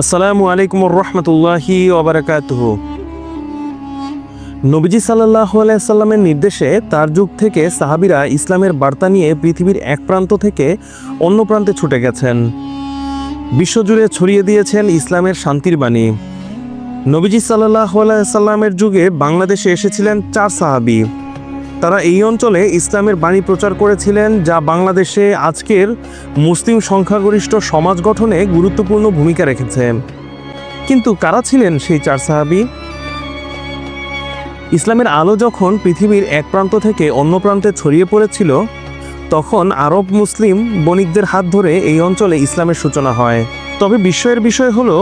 আসসালামু আলাইকুম রহমতুল্লাহি নবীজি সাল্লাহ আলাইসাল্লামের নির্দেশে তার যুগ থেকে সাহাবিরা ইসলামের বার্তা নিয়ে পৃথিবীর এক প্রান্ত থেকে অন্য প্রান্তে ছুটে গেছেন। বিশ্বজুড়ে ছড়িয়ে দিয়েছেন ইসলামের শান্তির বাণী। নবীজি সাল্লাহ আলাইসাল্লামের যুগে বাংলাদেশে এসেছিলেন চার সাহাবি। তারা এই অঞ্চলে ইসলামের বাণী প্রচার করেছিলেন, যা বাংলাদেশে আজকের মুসলিম সংখ্যাগরিষ্ঠ সমাজ গঠনে গুরুত্বপূর্ণ ভূমিকা রেখেছে। কিন্তু কারা ছিলেন সেই চার সাহাবি? ইসলামের আলো যখন পৃথিবীর এক প্রান্ত থেকে অন্য প্রান্তে ছড়িয়ে পড়েছিল, তখন আরব মুসলিম বণিকদের হাত ধরে এই অঞ্চলে ইসলামের সূচনা হয়। তবে বিস্ময়ের বিষয় হলো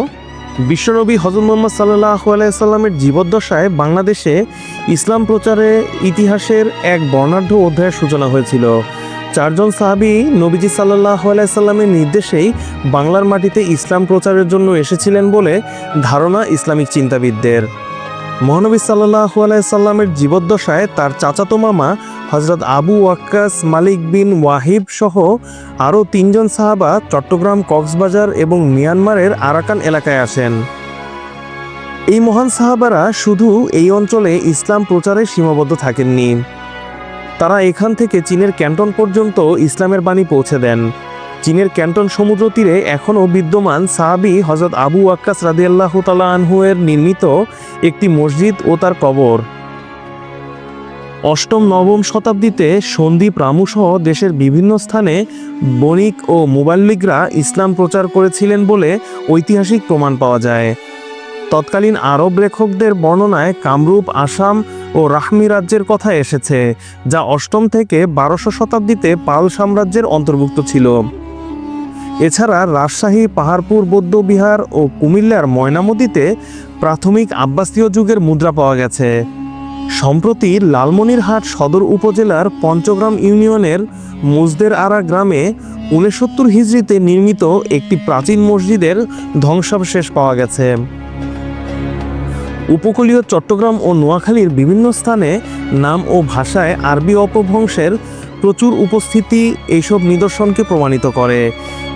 বিশ্বনবী হজরত মোহাম্মদ সাল্লাহ আলাইসাল্লামের জীবদ্দশায় বাংলাদেশে ইসলাম প্রচারে ইতিহাসের এক বর্ণাঢ্য অধ্যায়ের সূচনা হয়েছিল। চারজন সাহাবি নবীজি সাল্লাহ আলাইসাল্লামের নির্দেশেই বাংলার মাটিতে ইসলাম প্রচারের জন্য এসেছিলেন বলে ধারণা ইসলামিক চিন্তাবিদদের। মহানবী সাল্লাহ আলাইসাল্লামের জীবদ্দশায় তার চাচাতো মামা হজরত আবু ওয়াক্কাস, মালিক বিন ওয়াহিব সহ আরও তিনজন সাহাবা চট্টগ্রাম, কক্সবাজার এবং মিয়ানমারের আরাকান এলাকায় আসেন। এই মহান সাহাবারা শুধু এই অঞ্চলে ইসলাম প্রচারে সীমাবদ্ধ থাকেননি। তারা এখান থেকে চীনের ক্যান্টন পর্যন্ত ইসলামের বাণী পৌঁছে দেন। চীনের ক্যান্টন সমুদ্র তীরে এখনও বিদ্যমান সাহাবি হজরত আবু আক্কাস রাদিয়াল্লাহু তালা আনহুয়ের নির্মিত একটি মসজিদ ও তার কবর। অষ্টম, নবম শতাব্দীতে সন্দীপ রামুসহ দেশের বিভিন্ন স্থানে বণিক ও মোবাল্লিকরা ইসলাম প্রচার করেছিলেন বলে ঐতিহাসিক প্রমাণ পাওয়া যায়। তৎকালীন আরব লেখকদের বর্ণনায় কামরূপ, আসাম ও রাহমি রাজ্যের কথা এসেছে, যা অষ্টম থেকে বারোশো শতাব্দীতে পাল সাম্রাজ্যের অন্তর্ভুক্ত ছিল। এছাড়া রাজশাহী, পাহাড়পুর বৌদ্ধবিহার ও কুমিল্লার ময়নামতিতে প্রাথমিক আব্বাসীয় যুগের মুদ্রা পাওয়া গেছে। সম্প্রতি লালমনিরহাট সদর উপজেলার পঞ্চগ্রাম ইউনিয়নের মুজদের আরা গ্রামে উনসত্তর হিজড়িতে নির্মিত একটি প্রাচীন মসজিদের ধ্বংসাবশেষ পাওয়া গেছে। উপকূলীয় চট্টগ্রাম ও নোয়াখালীর বিভিন্ন স্থানে নাম ও ভাষায় আরবি অপভ্রংশের প্রচুর উপস্থিতি এইসব নিদর্শনকে প্রমাণিত করে।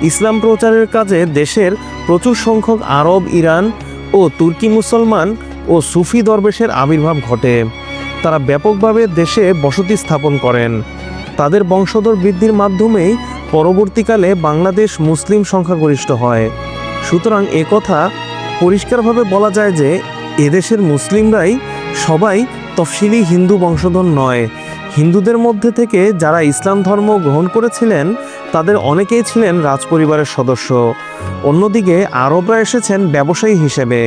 ইসলাম প্রচারের কাজে দেশের প্রচুর সংখ্যক আরব, ইরান ও তুর্কি মুসলমান ও সুফি দরবেশের আবির্ভাব ঘটে। তারা ব্যাপকভাবে দেশে বসতি স্থাপন করেন। তাদের বংশধর বৃদ্ধির মাধ্যমেই পরবর্তীকালে বাংলাদেশ মুসলিম সংখ্যাগরিষ্ঠ হয়। সুতরাং একথা পরিষ্কারভাবে বলা যায় যে, এদেশের মুসলিমরাই সবাই তফসিলি হিন্দু বংশধর নয়। হিন্দুদের মধ্যে থেকে যারা ইসলাম ধর্ম গ্রহণ করেছিলেন তাদের অনেকেই ছিলেন রাজপরিবারের সদস্য। অন্যদিকে আরবরা এসেছেন ব্যবসায়ী হিসেবে।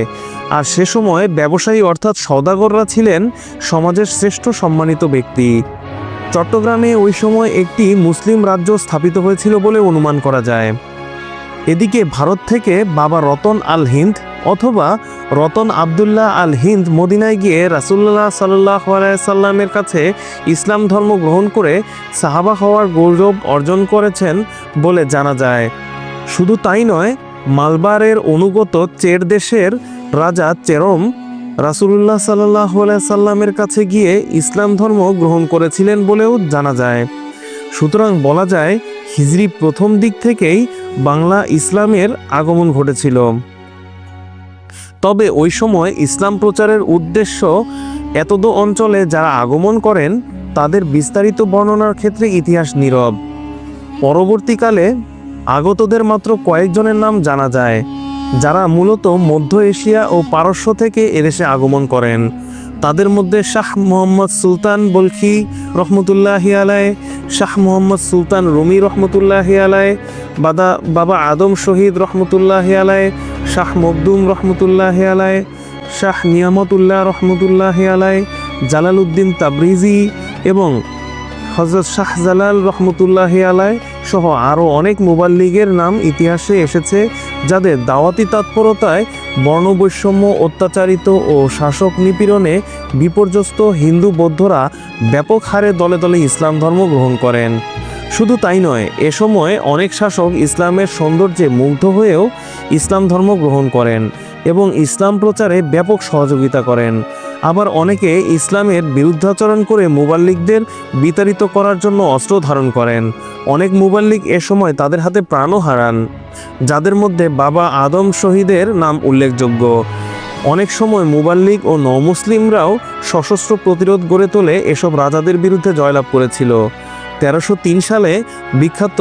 আর সে সময় ব্যবসায়ী অর্থাৎ সৌদাগররা ছিলেন সমাজের শ্রেষ্ঠ সম্মানিত ব্যক্তি। চট্টগ্রামে ওই সময় একটি মুসলিম রাজ্য স্থাপিত হয়েছিল বলে অনুমান করা যায়। এদিকে ভারত থেকে বাবা রতন আল হিন্দ অথবা রতন আবদুল্লাহ আল হিন্দ মদিনায় গিয়ে রাসুল্লাহ সাল্লাহ সাল্লামের কাছে ইসলাম ধর্ম গ্রহণ করে সাহাবা হওয়ার গৌরব অর্জন করেছেন বলে জানা যায়। শুধু তাই নয়, মালবারের অনুগত চের দেশের রাজা চেরম রাসুলুল্লাহ সাল্লাহ সাল্লামের কাছে গিয়ে ইসলাম ধর্ম গ্রহণ করেছিলেন বলেও জানা যায়। সুতরাং বলা যায়, হিজরি প্রথম দিক থেকেই বাংলা ইসলামের আগমন ঘটেছিল। তবে ওই সময় ইসলাম প্রচারের উদ্দেশ্য এতদ অঞ্চলে যারা আগমন করেন, তাদের বিস্তারিত বর্ণনার ক্ষেত্রে ইতিহাস নীরব। পরবর্তীকালে আগতদের মাত্র কয়েকজনের নাম জানা যায়, যারা মূলত মধ্য এশিয়া ও পারস্য থেকে এদেশে আগমন করেন। তাদের মধ্যে শাহ মোহাম্মদ সুলতান বলখি রহমতুল্লাহ আলায় শাহ মোহাম্মদ সুলতান রুমি রহমতুল্লাহ আলায় বাদা বাবা আদম শহীদ রহমতুল্লাহ আলায় শাহ মকদুম রহমতুল্লাহ আলায় শাহ নিয়ামতুল্লাহ রহমতুল্লাহ আলায় জালাল উদ্দিন তাবরিজি এবং হজরত শাহ জালাল রহমতুল্লাহ আলায় সহ আরও অনেক মোবাল্লিগের নাম ইতিহাসে এসেছে, যাদের দাওয়াতি তৎপরতায় বর্ণবৈষম্য অত্যাচারিত ও শাসক নিপীড়নে বিপর্যস্ত হিন্দু বৌদ্ধরা ব্যাপক হারে দলে দলে ইসলাম ধর্ম গ্রহণ করেন। শুধু তাই নয়, এ সময় অনেক শাসক ইসলামের সৌন্দর্যে মুগ্ধ হয়েও ইসলাম ধর্ম গ্রহণ করেন এবং ইসলাম প্রচারে ব্যাপক সহযোগিতা করেন। আবার অনেকে ইসলামের বিরুদ্ধাচরণ করে মুবাল্লিকদের বিতাড়িত করার জন্য অস্ত্র ধারণ করেন। অনেক মুবাল্লিক এ সময় তাদের হাতে প্রাণও হারান, যাদের মধ্যে বাবা আদম শহীদের নাম উল্লেখযোগ্য। অনেক সময় মুবাল্লিক ও নমুসলিমরাও সশস্ত্র প্রতিরোধ গড়ে তোলে এসব রাজাদের বিরুদ্ধে জয়লাভ করেছিল। তেরোশো সালে বিখ্যাত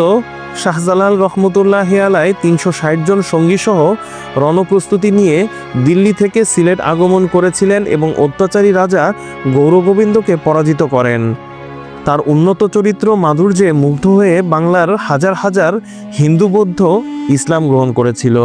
শাহজালাল রহমতুল্লাহ আলাই তিনশো ষাট জন সঙ্গীসহ রণপ্রস্তুতি নিয়ে দিল্লি থেকে সিলেট আগমন করেছিলেন এবং অত্যাচারী রাজা গৌরগোবিন্দকে পরাজিত করেন। তার উন্নত চরিত্র মাধুর্যে মুগ্ধ হয়ে বাংলার হাজার হাজার হিন্দু বৌদ্ধ ইসলাম গ্রহণ করেছিল।